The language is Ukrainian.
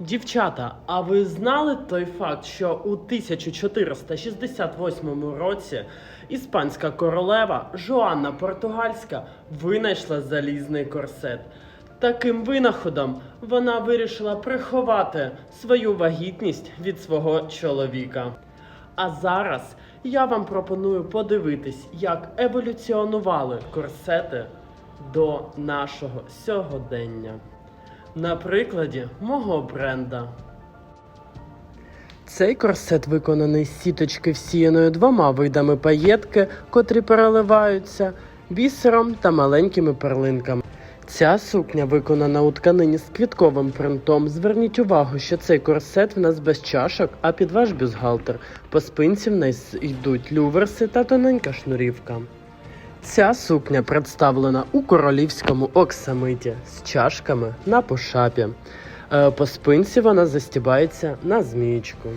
Дівчата, а ви знали той факт, що у 1468 році іспанська королева Жоанна Португальська винайшла залізний корсет? Таким винаходом вона вирішила приховати свою вагітність від свого чоловіка. А зараз я вам пропоную подивитись, як еволюціонували корсети до нашого сьогодення. На прикладі мого бренда. Цей корсет виконаний з сіточки, всіяною двома видами паєтки, котрі переливаються бісером та маленькими перлинками. Ця сукня виконана у тканині з квітковим принтом. Зверніть увагу, що цей корсет в нас без чашок, а під ваш бюстгальтер. По спинці в нас йдуть люверси та тоненька шнурівка. Ця сукня представлена у королівському оксамиті з чашками на пошапі. Е, По спинці вона застібається на змієчку.